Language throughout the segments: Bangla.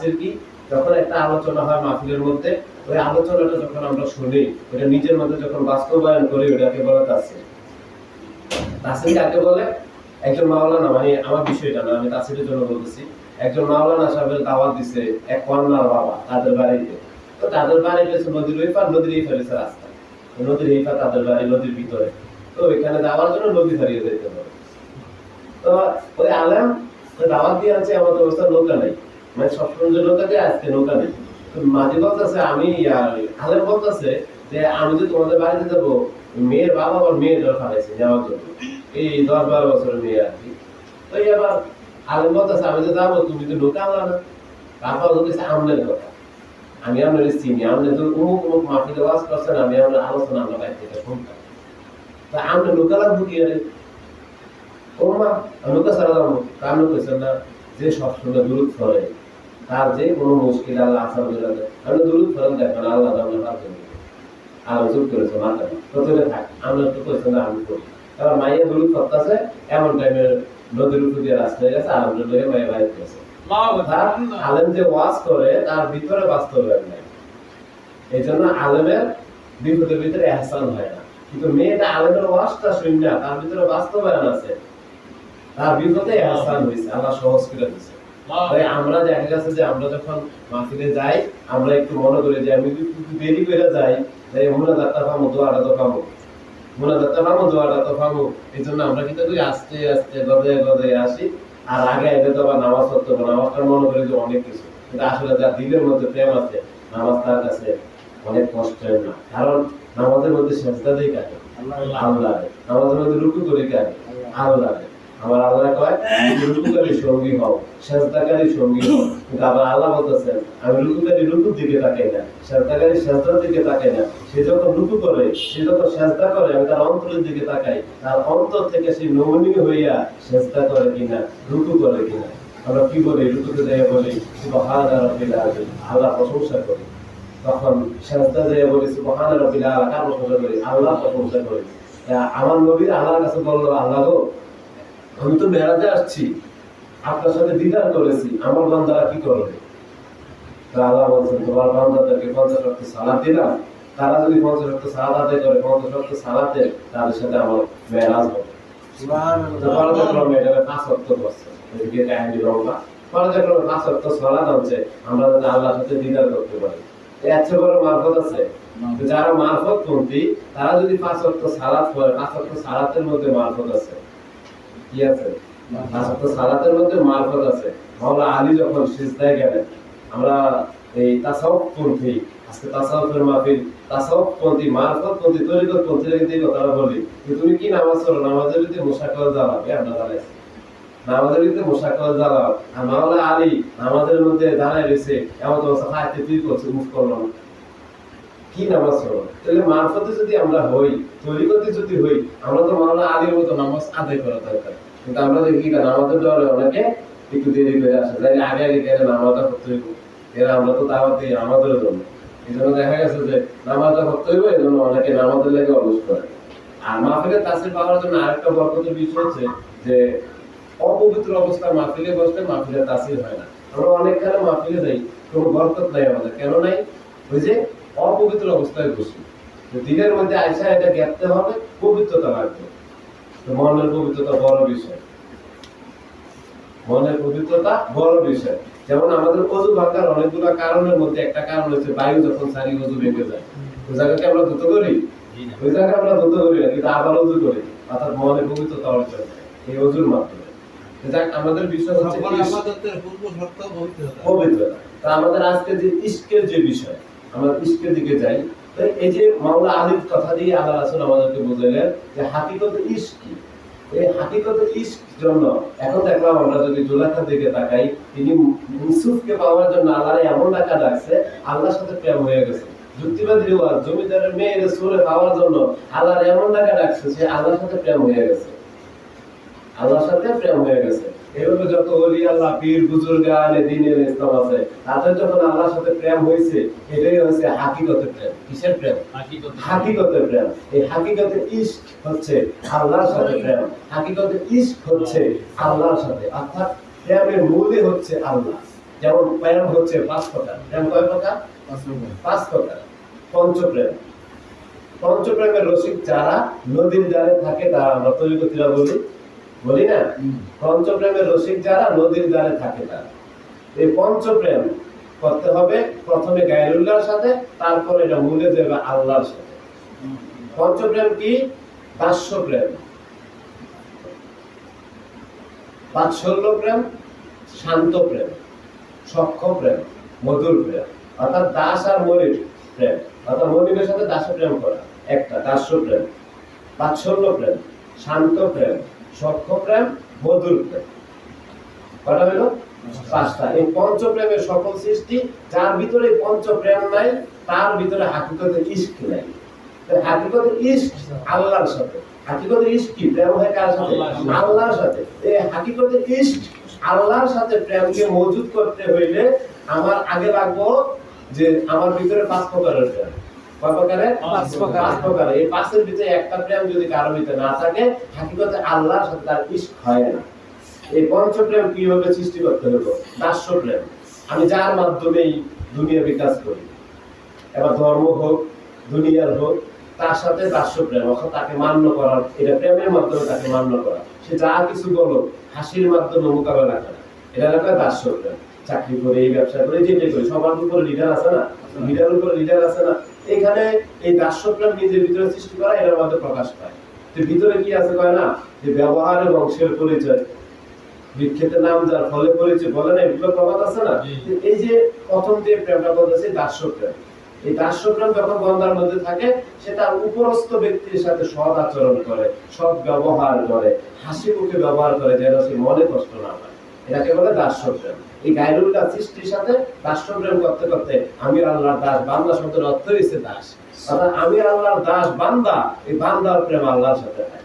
তাসির কি? যখন একটা আলোচনা হয় মাহফিলের মধ্যে, ওই আলোচনাটা যখন আমরা শুনি ওটা নিজের মধ্যে যখন বাস্তবায়ন করি ওটাকে বলে? তাসির। তাসির কাকে বলে? একজন মাওলানা মানে আমার বিষয়টা না, আমি তাসিরের জন্য বলতেছি। একজন মাওলানা সাহেবের দাওয়াত দিছে এক কন্যার বাবা তাদের বাড়িতে। তো তাদের বাড়ি গেছে নদীর ওই পার নদীর এই পারে রাস্তা। নদীর এই পার তাদের বাড়ি, নদীর ভিতরে। তো ওইখানে যাওয়ার জন্য নদী হারিয়ে যেতে হবে তো ওই আলেম দাওয়াত দিয়ে আছে আমার তো অবস্থা নৌকা নেই। মানে সবসময় যে নৌকা আজকে নৌকা নেই তো বলতেছে আমি আলেম বলতেছে যে আমি যে তোমাদের বাড়িতে মেয়ের বাবা আবার মেয়ের যাওয়ার জন্য। এই দশ বারো বছরের মেয়ে আর কি। আবার বলতেছে, আমি যাব, তুমি তো নৌকা না। আমনের কথা। আমি আপনার চিনি আপনি তো অমুক অমুক মাফিতে ওয়াজ করছেন, আমি আপনার আলোচনা আমরা থেকে শুনতাম তা নৌকা লাগবো কি আরে? ও মা নৌকা সারা কইছেন না, যে সব সময় দূরত ফরে তার যে কোনো মুশকিল আল্লাহ আসার বেলাতে আপনি দূরত ফরেন দেখেন আল্লাহ আমরা আলো চুপ করেছে মাথা প্রথমে থাক আমরা না আমি করি। এবার মাইয়া দূরত করতেছে এমন টাইমে নদীর উপর দিয়ে রাস্তা হয়ে গেছে। মাইয়া বাইরে গেছে আলেম যে ওয়াজ করে তার ভিতরে বাস্তবায়ন নাই। এই জন্য আলেমের বিপদের ভিতরে এহসান হয় না। কিন্তু মেয়েটা আলেমের ওয়াজটা শুনি তার ভিতরে বাস্তবায়ন আছে। তার বিপদে এহসান হয়েছে আল্লাহ সহজ করে দিয়েছে তাই আমরা দেখা গেছে যে আমরা যখন যাই আমরা একটু মনে করি যে আমি যদি একটু দেরি করে যাই তাই মোনাজাতটা পাবো দোয়াটা তো পাবো। মোনাজাতটা পাবো দোয়াটা তো পাবো। এই জন্য আমরা কিন্তু করি আস্তে আস্তে গদে গদে আসি। আর আগে এলে তো আবার নামাজ পড়তে হবে নামাজটা মনে করি যে অনেক কিছু। কিন্তু আসলে যার দিলের মধ্যে প্রেম আছে নামাজ তার কাছে অনেক কষ্টের না। কারণ নামাজের মধ্যে সেজদা দেই কাকে আল্লাহ নামাজের মধ্যে রুকু করি কাকে আল্লাহ আমার আল্লাহ কয় রুকুকারী সঙ্গী হও সেজদাকারী সঙ্গী হও। কিন্তু আবার আল্লাহ বলতেছেন আমি রুকুকারী রুকুর দিকে তাকাই না সেজদাকারী সেজদার দিকে তাকাই না। সে যখন রুকু করে সে যখন সেজদা করে আমি তার অন্তরের দিকে তাকাই। তার অন্তর থেকে সে নমনীয় হইয়া সেজদা করে কিনা রুকু করে কিনা। আমরা কি বলি? রুকুতে যাই বলি সুবহান রাব্বিল আযীম আল্লাহ প্রশংসা করি। তখন সেজদা যাই বলি সুবহান রাব্বিল আলা কার প্রশংসা করি? আল্লাহ প্রশংসা করি। আমার নবীর আল্লাহর কাছে বলল আল্লাহ গো আমি তো মেরাজে আসছি। আপনার সাথে দিদার করেছি আমার বান্দারা কি করবে? আল্লাহ বলছেন তোমার বান্দাদেরকে পঞ্চাশ রক্ত সালাদ দিলাম তারা যদি পঞ্চাশ রক্ত সালাদ আদায় করে পঞ্চাশ রক্ত সালাতে তাদের সাথে আমার মেরাজ হবে। তো এটা পাঁচ রক্ত করছে এদিকে কাহিনী রঙা পর্যায়ক্রমে পাঁচ রক্ত সালাদ আনছে। আমরা যাতে আল্লাহর সাথে দিদার করতে পারি। বড় মারফত আছে। যারা মারফত পন্থী তারা যদি পাঁচ রক্ত সালাদ করে পাঁচ রক্ত সালাতের মধ্যে মারফত আছে। সালাতের মধ্যে মারফত আছে। মাওলা আলী যখন সিজদায় গেলেন, আমরা এই আজকে তাসাউফের মাহফিল মারফত পন্থী তরিকত কথাটা বলি যে, তুমি কি নামাজ নামাজের মোশাকল জ্বালাবে আমরা নামাজের ভিতরে মোশাকল আর মাওলা আলী নামাজের মধ্যে দাঁড়ায় রয়েছে, এমন অবস্থা হাতে তুই করছে মুখ করল না কি নামাজ পড়ো? তাহলে মারফতে যদি আমরা হই, তরিকতে যদি হই, আমরা তো মাওলানা আলীর মতো নামাজ আদায় করা দরকার। কিন্তু আমরা দেখি না নামাজের ডরে অনেকে একটু দেরি করে আসে। তাই আগে আগে কেন নামাজটা করতে হইব। এরা আমরা তো দাওয়াত দিই আমাদের জন্য। এই জন্য দেখা গেছে যে নামাজটা করতে হইব, এই জন্য অনেকে নামাজের লেগে অলস করে। আর মাহফিলে তাসির পাওয়ার জন্য আরেকটা বরকতের বিষয় হচ্ছে যে অপবিত্র অবস্থায় মাহফিলে বসলে মাহফিলে তাসির হয় না। আমরা অনেক অনেকখানে মাহফিলে যাই, কোনো বরকত নাই আমাদের। কেন নাই? ওই যে অপবিত্র অবস্থায় বসি। দিনের মধ্যে আইসা এটা জ্ঞাপতে হবে, পবিত্রতা লাগবে। তো মনের পবিত্রতা বড় বিষয়। মনের পবিত্রতা বড় বিষয়। যেমন আমাদের অজু ভাঙার অনেকগুলো কারণের মধ্যে একটা কারণ হচ্ছে বায়ু যখন সারি অজু ভেঙে যায়। ওই জায়গাকে আমরা দ্রুত করি? ওই জায়গায় আমরা দ্রুত করি না কিন্তু আবার অজু করি। অর্থাৎ মনের পবিত্রতা অর্জন হয় এই অজুর মাধ্যমে। যাক আমাদের বিষয় হচ্ছে পবিত্রতা। তা আমাদের আজকে যে ইস্কের যে বিষয় আমরা ইস্কের দিকে যাই। এই যে মাওলা আলীর কথা দিয়ে আল্লাহ রাসূল আমাদেরকে বুঝাইলেন যে হাকিকত ইস্ক কি? এই হাকিকত ইস্ক জন্য এখন দেখলাম আমরা যদি জুলাখার দিকে তাকাই, তিনি ইউসুফকে পাওয়ার জন্য আল্লাহ এমন টাকা ডাকছে, আল্লাহর সাথে প্রেম হয়ে গেছে। যুক্তিবাদী রিওয়াজ, জমিদারের মেয়ের সুরে পাওয়ার জন্য আল্লাহর এমন টাকা ডাকছে সে আল্লাহর সাথে প্রেম হয়ে গেছে। আল্লাহর সাথে প্রেম হয়ে গেছে। এভাবে যত অলি আল্লাহ পীর বুজুর্গ আলে দিনের ইসলাম আছে। তাদের যখন আল্লাহর সাথে প্রেম হয়েছে এটাই হচ্ছে হাকিকতের প্রেম। কিসের প্রেম? হাকিকতের প্রেম। এই হাকিকতে ইস্ক হচ্ছে আল্লাহর সাথে প্রেম। হাকিকতে ইস্ক হচ্ছে আল্লাহর সাথে। অর্থাৎ প্রেমের মূলই হচ্ছে আল্লাহ। যেমন প্রেম হচ্ছে পাঁচ প্রকার। প্রেম কয় প্রকার। পাঁচ প্রকার। পঞ্চপ্রেম। পঞ্চপ্রেমের রসিক যারা নদীর ধারে থাকে তারা আমরা তৈরিকতিরা বলি বলি না? পঞ্চপ্রেমের রসিক যারা, নদীর ধারে থাকে তারা। এই পঞ্চপ্রেম করতে হবে প্রথমে গায়রুল্লাহর সাথে, তারপরে এটা মূলে দেবে আল্লাহর সাথে। পঞ্চপ্রেম কি? দাস্য প্রেম বাৎসল্য প্রেম শান্ত প্রেম সক্ষ প্রেম মধুর প্রেম অর্থাৎ দাস আর মনির প্রেম। অর্থাৎ মনিরের সাথে দাস প্রেম করা। একটা দাস্য প্রেম বাৎসল্য প্রেম শান্ত প্রেম সক্ষ প্রেম মধুর প্রেম। কটা হলো? পাঁচটা। এই পঞ্চপ্রেমের সকল সৃষ্টি যার ভিতরে পঞ্চপ্রেম নাই তার ভিতরে হাকিকতে ইস্ক নাই। হাকিকতে ইস্ক আল্লাহর সাথে। হাকিকতে ইস্ক কি? প্রেম হয় কার সাথে? আল্লাহর সাথে। এই হাকিকতে ইস্ক আল্লাহর সাথে প্রেমকে মজুদ করতে হইলে আমার আগে লাগবো যে আমার ভিতরে পাঁচ প্রকারের প্রেম। কয় প্রকারের পাঁচ প্রকার। এই পাঁচের ভিতরে একটা প্রেম যদি কারও ভিতরে না থাকে হাকিকতে আল্লাহর সাথে তার ইস্ক হয় না। এই পঞ্চপ্রেম কীভাবে সৃষ্টি করতে হলো দাস্য প্রেম। আমি যার মাধ্যমেই দুনিয়া বিকাশ করি। এবার ধর্ম হোক দুনিয়ার হোক তার সাথে দাস্য প্রেম অর্থাৎ তাকে মান্য করার এটা প্রেমের মাধ্যমে তাকে মান্য করা। সে যা কিছু বলো হাসির মাধ্যমে মোকাবেলা করা। এটা একটা দাস্য প্রেম। চাকরি করে এই ব্যবসা করে যেটাই করি সবার উপরে লিডার আছে না? লিডার উপরে লিডার আছে না? এখানে এই প্রেম নিজের ভিতরে সৃষ্টি করা এটার মধ্যে প্রকাশ পায়। তো ভিতরে কি আছে কয় না? যে ব্যবহার এবং বংশের পরিচয়। বিখ্যাত নাম যার ফলে পরিচয় বলে না এগুলো প্রবাদ আছে না? এই যে প্রথম যে প্রেমটা বলতেছে দাস্য প্রেম। এই দাস্য প্রেম যখন বন্ধার মধ্যে থাকে সে তার উপরস্থ ব্যক্তির সাথে সৎ আচরণ করে সৎ ব্যবহার করে হাসি মুখে ব্যবহার করে যেন সে মনে কষ্ট না পায়। এটাকে বলে দাস্য প্রেম। এই গাইরুল্লাহ সৃষ্টির সাথে দাস্য প্রেম করতে করতে আমি আল্লাহর দাস বান্দা শব্দের অর্থ হচ্ছে দাস। অর্থাৎ আমি আল্লাহর দাস বান্দা, এই বান্দার প্রেম আল্লাহর সাথে হয়।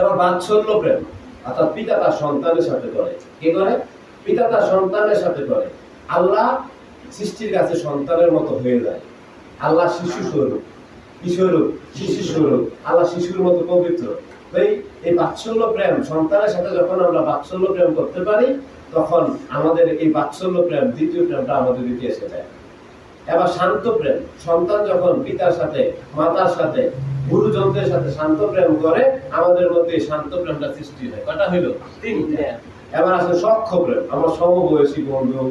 এবার বাৎসল্য প্রেম, অর্থাৎ পিতা তার সন্তানের সাথে করে। কি করে? পিতা তার সন্তানের সাথে করে। আল্লাহ সৃষ্টির কাছে সন্তানের মতো হয়ে যায়। আল্লাহ শিশু স্বরূপ কি স্বরূপ শিশু স্বরূপ আল্লাহ শিশুর মতো পবিত্র। তাই এই বাৎসল্য প্রেম সন্তানের সাথে যখন আমরা বাৎসল্য প্রেম করতে পারি তখন আমাদের এই বাৎসল্য প্রেম দ্বিতীয় প্রেমটা আমাদের দিকে এসে যায়। এবার শান্ত প্রেম সন্তান যখন পিতার সাথে মাতার সাথে গুরুজনদের সাথে শান্ত প্রেম করে আমাদের মধ্যে এই শান্ত প্রেমটা সৃষ্টি হয়। কটা হইল? তিনটা। এবার আছে সক্ষ প্রেম আমার সমবয়সী বন্ধু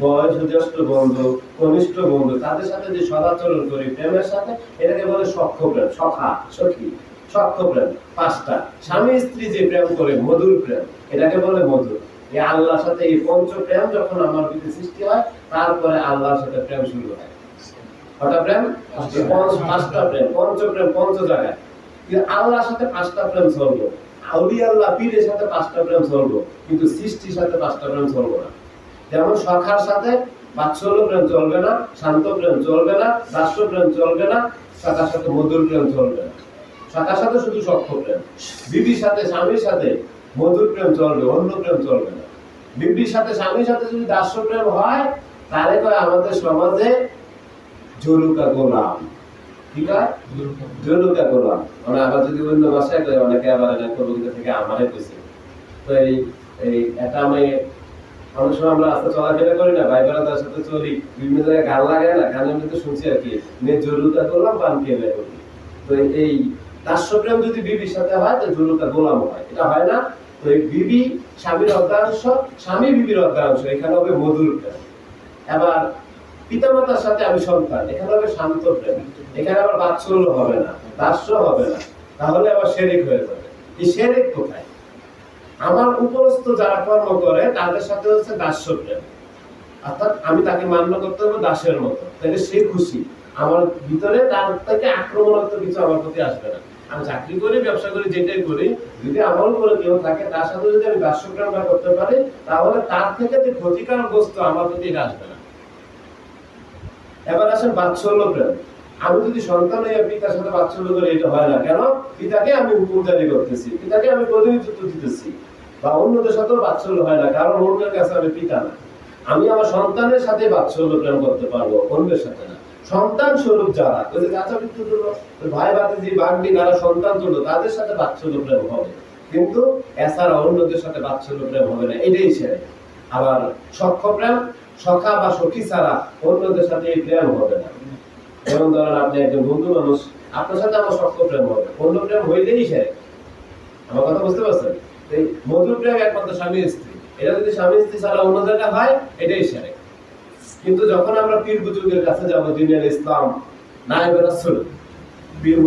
বয়স জ্যেষ্ঠ বন্ধু কনিষ্ঠ বন্ধু তাদের সাথে যে সদাচরণ করি প্রেমের সাথে এটাকে বলে সক্ষ প্রেম সখা সখী। সক্ষ প্রেম পাঁচটা। স্বামী স্ত্রী যে প্রেম করে মধুর প্রেম এটাকে বলে মধুর। এই আল্লাহর সাথে এই পঞ্চ প্রেম যখন আমার ভিতরে সৃষ্টি হয় তারপরে আল্লাহর সাথে প্রেম শুরু হয়। কটা প্রেম? পাঁচটা। প্রেম পঞ্চ প্রেম পঞ্চ জায়গায়। কিন্তু আল্লাহর সাথে পাঁচটা প্রেম চলবো। আউলি আল্লাহ পীরের সাথে পাঁচটা প্রেম চলবো কিন্তু সৃষ্টির সাথে পাঁচটা প্রেম চলবো না। যেমন সখার সাথে বাৎসল্য প্রেম চলবে না শান্ত প্রেম চলবে না দাস্য প্রেম চলবে না সখার সাথে মধুর প্রেম চলবে না। সখার সাথে শুধু সক্ষ প্রেম বিবির সাথে, স্বামীর সাথে মধুর প্রেম চলবে, অন্য প্রেম চলবে না। বিবির সাথে, স্বামীর সাথে যদি দাস্য প্রেম হয়, তাহলে কয় আমাদের সমাজে জরুকা গোলাম। ঠিক আছে জরুকা গোলাম। মানে আবার যদি অন্য ভাষায় কয়, অনেকে আবার কবিতা থেকে আমারে কইছে। তো এই এই এটা আমি অনেক সময় আমরা রাস্তা চলাফেরা করি না, ভাই বোনেদের সাথে চলি। বিভিন্ন জায়গায় গান লাগায় না, গানের মধ্যে শুনছি আর কি, নে জরুরতা করলাম পান খেয়ে করি তো এই- দাস্যপ্রেম যদি বিবির সাথে হয় তো জরুরতা গোলাম হয়। এটা হয় না? তো এই বিবি স্বামীর অর্ধাংশ স্বামী বিবির অর্ধাংশ এখানে হবে মধুর প্রেম। এবার পিতামাতার সাথে আমি সন্তান, এখানে হবে শান্ত প্রেম। এখানে আবার বাৎসল্য হবে না, দাস্য হবে না। তাহলে আবার শেরিক হয়ে যাবে। এই শেরিক কোথায়? আমার উপরস্থ যারা কর্ম করে, তাদের সাথে হচ্ছে দাস্য প্রেম। অর্থাৎ আমি তাকে মান্য করতে হবে দাসের মতো। তাহলে সে খুশি। আমার ভিতরে তার থেকে আক্রমণাত্মক কিছু আমার প্রতি আসবে না। আমি চাকরি করি, ব্যবসা করি, যেটাই করি, যদি আমার উপরে কেউ থাকে, তার সাথে যদি আমি প্রেম না করতে পারি, তাহলে তার থেকে যে ক্ষতিকারক বস্তু আমার প্রতি এটা আসবে না। এবার আসেন বাৎসল্য প্রেম। আমি যদি সন্তান হয়ে পিতার সাথে বাৎসল্য করে, এটা হয় না। কেন? পিতাকে আমি জারি করতেছি, পিতাকে আমি প্রতিনিধিত্ব দিতেছি। বা অন্যদের সাথেও বাৎসল্য হয় না, কারণ অন্যের কাছে আমি পিতা না। আমি আমার সন্তানের সাথে বাৎসল্য প্রেম করতে পারব, অন্যের সাথে না। সন্তান স্বরূপ যারা ওই যে পিতৃ তুল্য, ওই ভাই বাগদি যারা সন্তান তুল্য তাদের সাথে বাৎসল্য প্রেম হবে। কিন্তু এছাড়া অন্যদের সাথে বাৎসল্য প্রেম হবে না এটাই সেরে আবার সখ্য প্রেম সখা বা সখী ছাড়া অন্যদের সাথে এই প্রেম হবে না। যেমন ধরেন আপনি একজন বন্ধু মানুষ আপনার সাথে আমার সখ্য প্রেম হবে অন্য প্রেম হইলেই সে আমার কথা বুঝতে পারছেন? এই মধুর প্রেম একমাত্র স্বামী স্ত্রী এটা যদি স্বামী স্ত্রী ছাড়া অন্য জায়গায় হয় এটাই সেরে কিন্তু যখন আমরা পীর বুজুর্গের কাছে যাব দিনের ইসলাম নাইবের রাসুল পীর